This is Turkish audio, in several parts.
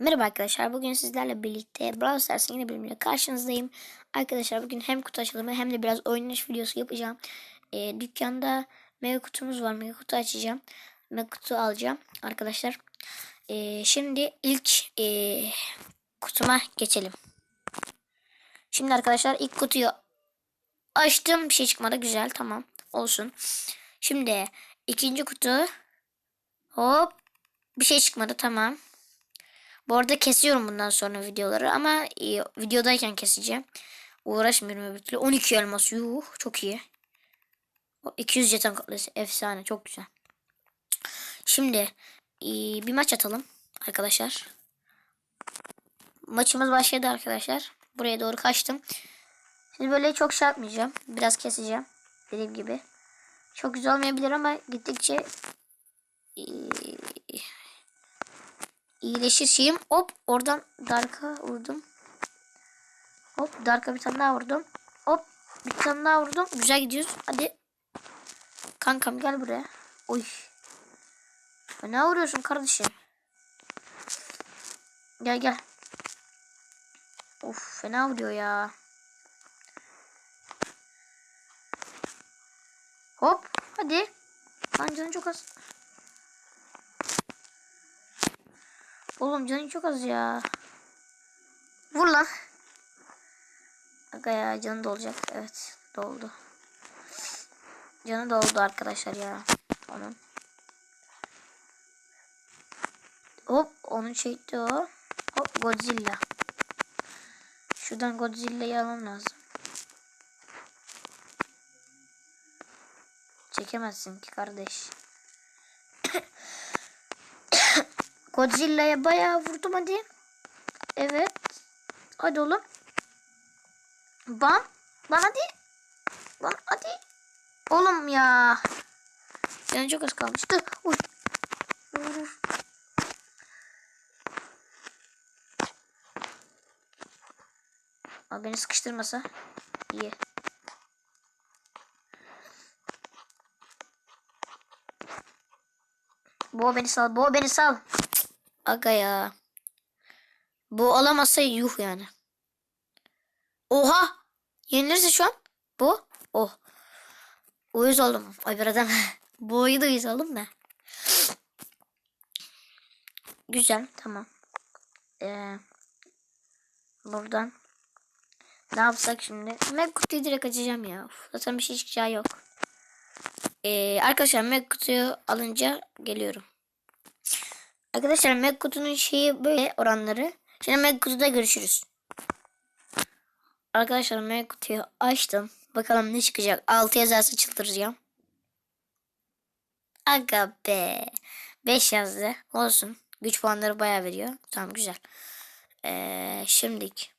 Merhaba arkadaşlar. Bugün sizlerle birlikte Brawl Stars'ın yeni bölümüyle karşınızdayım. Arkadaşlar bugün hem kutu açılımı hem de biraz oynanış videosu yapacağım. Ee, dükkanda mega kutumuz var. Mega kutu açacağım. Mega kutu alacağım arkadaşlar. Ee, şimdi ilk ee, kutuma geçelim. Şimdi arkadaşlar ilk kutuyu açtım. Bir şey çıkmadı. Güzel. Tamam. Olsun. Şimdi ikinci kutu. Hop. Bir şey çıkmadı. Tamam. Bu arada kesiyorum bundan sonra videoları ama e, videodayken keseceğim. Uğraşmıyorum öbür türlü. 12 elmas. Yuh çok iyi. O 200 jeton katlesi. Efsane. Çok güzel. Şimdi e, bir maç atalım arkadaşlar. Maçımız başladı arkadaşlar. Buraya doğru kaçtım. Şimdi böyle çok şey yapmayacağım. Biraz keseceğim. Dediğim gibi. Çok güzel olmayabilir ama gittikçe e, iyileşir. Hop oradan Dark'a vurdum. Hop Dark'a bir tane daha vurdum. Hop bir tane daha vurdum. Güzel gidiyoruz. Hadi. Kankam gel buraya. Oy. Ne vuruyorsun kardeşim? Gel gel. Of fena vuruyor ya. Hop hadi. Lan çok az. Oğlum canı çok az ya. Vur lan. Aga ya canı dolacak. Evet doldu. Canı doldu arkadaşlar ya. Onun. Hop onun çekti o. Hop Godzilla. Şuradan Godzilla'yı almam lazım. Çekemezsin ki kardeş. Godzilla'ya bayağı vurdum hadi. Evet. Hadi oğlum. Bam. Lan hadi. Lan hadi. Oğlum ya. Yani çok az kalmıştı. Uy. Abi beni sıkıştırmasa. iyi. Bo beni sal. Bo beni sal. Aga ya. Bu alamazsa yuh yani. Oha. Yenilirse şu an. Bu. Oh. Uyuz oldum. Ay buradan. Boyu da uyuz oldum da. Güzel. Tamam. Ee, buradan. Ne yapsak şimdi? Meg kutuyu direkt açacağım ya. Uf, zaten bir şey çıkacağı yok. Ee, arkadaşlar Meg kutuyu alınca geliyorum. Arkadaşlar Meg kutunun şeyi böyle oranları. Şimdi Meg kutuda görüşürüz. Arkadaşlar Meg kutuyu açtım. Bakalım ne çıkacak. 6 yazarsa çıldıracağım. Aga be. 5 yazdı. Olsun. Güç puanları bayağı veriyor. Tamam güzel. Ee, şimdilik.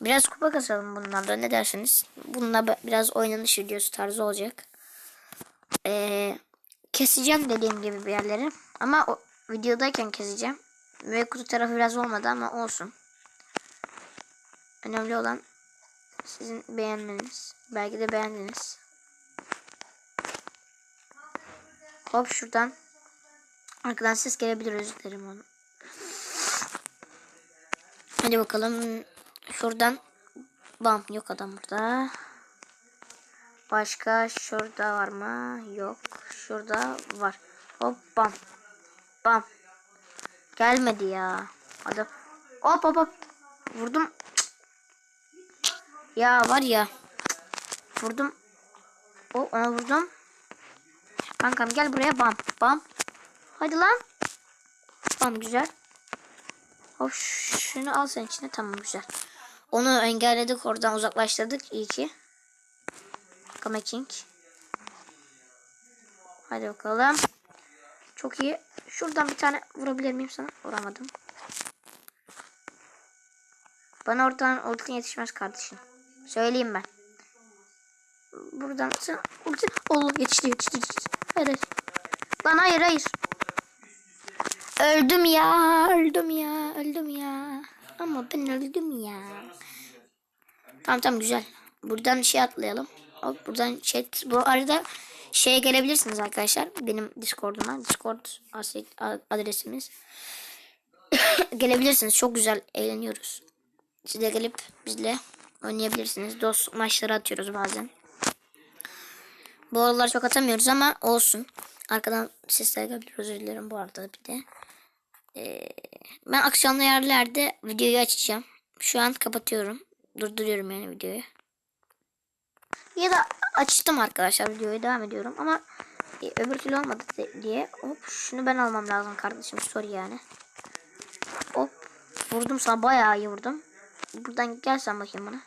Biraz kupa kasalım bunlarla ne dersiniz? Bununla biraz oynanış videosu tarzı olacak. Ee, keseceğim dediğim gibi bir yerleri. Ama o, videodayken keseceğim. Ve kutu tarafı biraz olmadı ama olsun. Önemli olan sizin beğenmeniz. Belki de beğendiniz. Hop şuradan. Arkadan ses gelebilir özür dilerim onu. Hadi bakalım. Şuradan. Bam yok adam burada. Başka şurada var mı? Yok. Şurada var. Hop bam. Bam. Gelmedi ya. Adam. Hop hop hop. Vurdum. Ya var ya. Vurdum. O ona vurdum. Kankam gel buraya bam. Bam. Hadi lan. Bam güzel. Hop şunu al sen içine tamam güzel. Onu engelledik oradan uzaklaştırdık iyi ki. Kama King. Hadi bakalım. Çok iyi. Şuradan bir tane vurabilir miyim sana? Vuramadım. Bana oradan ultin yetişmez kardeşim. Söyleyeyim ben. Buradan sen ulti... Allah yetişti yetişti yetişti. Hayır hayır. Lan hayır hayır. Öldüm ya öldüm ya öldüm ya. Ama ben öldüm ya. Tamam tamam güzel. Buradan şey atlayalım. Hop buradan şey bu arada şeye gelebilirsiniz arkadaşlar. Benim Discord'uma. Discord adresimiz. gelebilirsiniz. Çok güzel eğleniyoruz. Siz de gelip bizle oynayabilirsiniz. Dost maçları atıyoruz bazen. Bu aralar çok atamıyoruz ama olsun. Arkadan sesler gelebilir. Özür dilerim bu arada bir de. Ee, ben akşamlı yerlerde videoyu açacağım. Şu an kapatıyorum. Durduruyorum yani videoyu. Ya da açtım arkadaşlar videoyu devam ediyorum ama e, öbür türlü olmadı diye hop şunu ben almam lazım kardeşim sorry yani. Hop vurdum sana bayağı iyi vurdum. Buradan gel sen bakayım bana.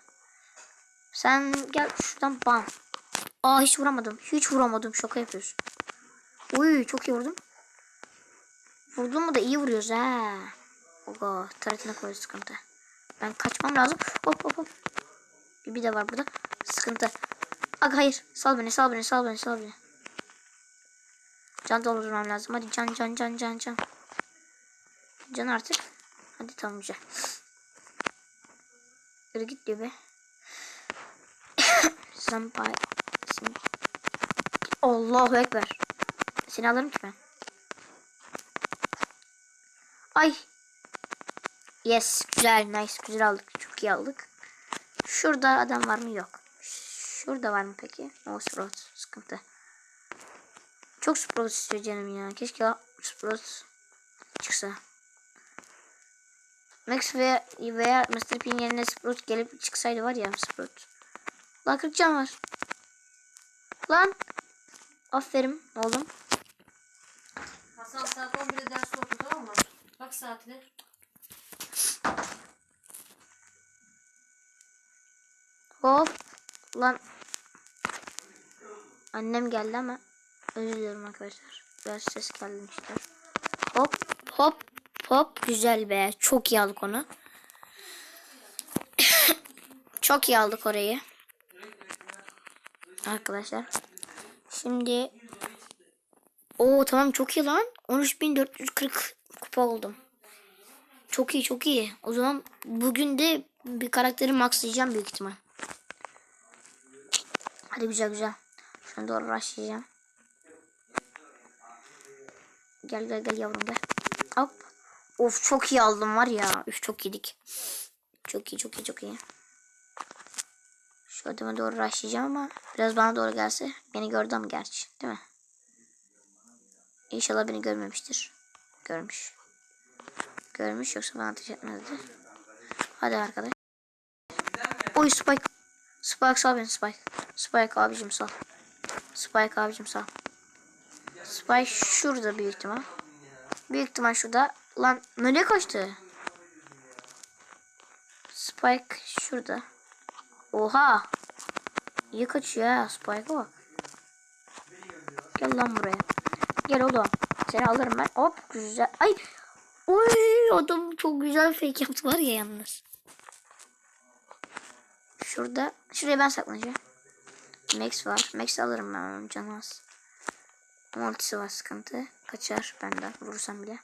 Sen gel şuradan bam. Aa hiç vuramadım. Hiç vuramadım. Şaka yapıyorsun. Uy çok iyi vurdum. Vurdun mu da iyi vuruyoruz ha. Oga taretine koy sıkıntı. Ben kaçmam lazım. Hop hop hop. Bir de var burada. Sıkıntı. Aga hayır. Sal beni sal beni sal beni sal beni. Can doldurmam lazım. Hadi can can can can can. Can artık. Hadi tamam güzel. Yürü git diyor be. Sen... Allahu Ekber. Seni alırım ki ben. Ay. Yes. Güzel. Nice. Güzel aldık. Çok iyi aldık. Şurada adam var mı? Yok. Şurada var mı peki? O Sprout. Sıkıntı. Çok Sprout istiyor canım ya. Keşke Sprout çıksa. Max veya, veya Mr. P'nin yerine Sprout gelip çıksaydı var ya Sprout. Lan 40 can var. Lan. Aferin oğlum. Hasan saat 11'de ders oku tamam mı? Bak saatine. Hop. Lan. Annem geldi ama özür diliyorum arkadaşlar. Biraz ses gelmiştir. Hop hop hop güzel be. Çok iyi aldık onu. Çok iyi aldık orayı. Arkadaşlar. Şimdi o tamam çok iyi lan. 13440 kupa oldum. Çok iyi çok iyi. O zaman bugün de bir karakteri maxlayacağım büyük ihtimal. Hadi güzel güzel. Şunu doğru rushlayacağım. Gel gel gel yavrum gel. Hop. Of çok iyi aldım var ya. Üf çok yedik. Çok iyi çok iyi çok iyi. Şu adama doğru rushlayacağım ama biraz bana doğru gelse. Beni gördü ama gerçi değil mi? İnşallah beni görmemiştir. Görmüş. Görmüş yoksa bana ateş etmezdi. Hadi arkadaş. Oy Spike. Spike sal beni Spike. Spike abicim sal. Spike abicim sal. Spike şurada büyük ihtimal. Büyük ihtimal şurada. Lan nereye kaçtı? Spike şurada. Oha. İyi kaçıyor ha Spike'a bak. Gel lan buraya. Gel oğlum. Seni alırım ben. Hop güzel. Ay. Oy adam çok güzel fake yaptı var ya yalnız. Şurada. Şuraya ben saklanacağım. Max var. Max alırım ben onun canı az. Ama ultisi var sıkıntı. Kaçar benden vurursam bile.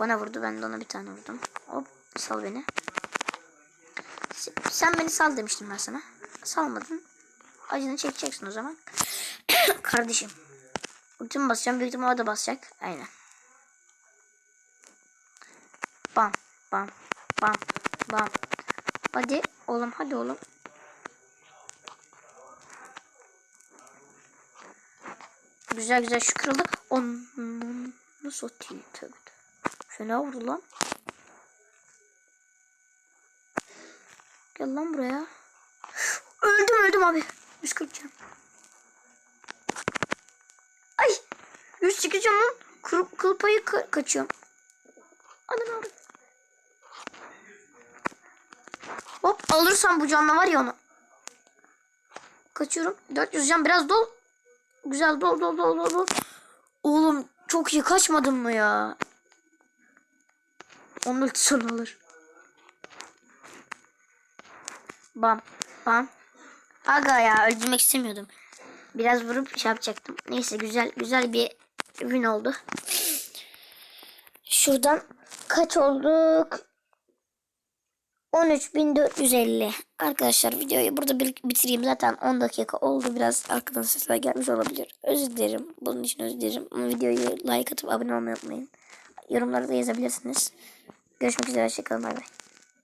Bana vurdu ben de ona bir tane vurdum. Hop sal beni. Se- Sen beni sal demiştim ben sana. Salmadın. Acını çekeceksin o zaman. Kardeşim. Ultimi basacağım. Büyük ihtimalle da basacak. Aynen. Bam. Bam. Bam. Bam. Hadi oğlum hadi oğlum. Güzel güzel şu kırıldı. Onun nasıl atayım tövbe. Fena vurdu lan. Gel lan buraya. Öldüm öldüm abi. 140 can. Ay. 108 can lan. Kıl, kıl payı ka- kaçıyorum. Anam abi. Hop alırsam bu canla var ya onu. Kaçıyorum. 400 can biraz dol. Güzel dol dol dol dol dol. Oğlum çok iyi kaçmadın mı ya? Onun ultisi onu alır. Bam bam. Aga ya öldürmek istemiyordum. Biraz vurup şey yapacaktım. Neyse güzel güzel bir win oldu. Şuradan kaç olduk? 13.450. Arkadaşlar videoyu burada bitireyim. Zaten 10 dakika oldu. Biraz arkadan sesler gelmiş olabilir. Özür dilerim. Bunun için özür dilerim. Ama videoyu like atıp abone olmayı unutmayın. Yorumlarda da yazabilirsiniz. Görüşmek üzere. Hoşçakalın. Bay bay.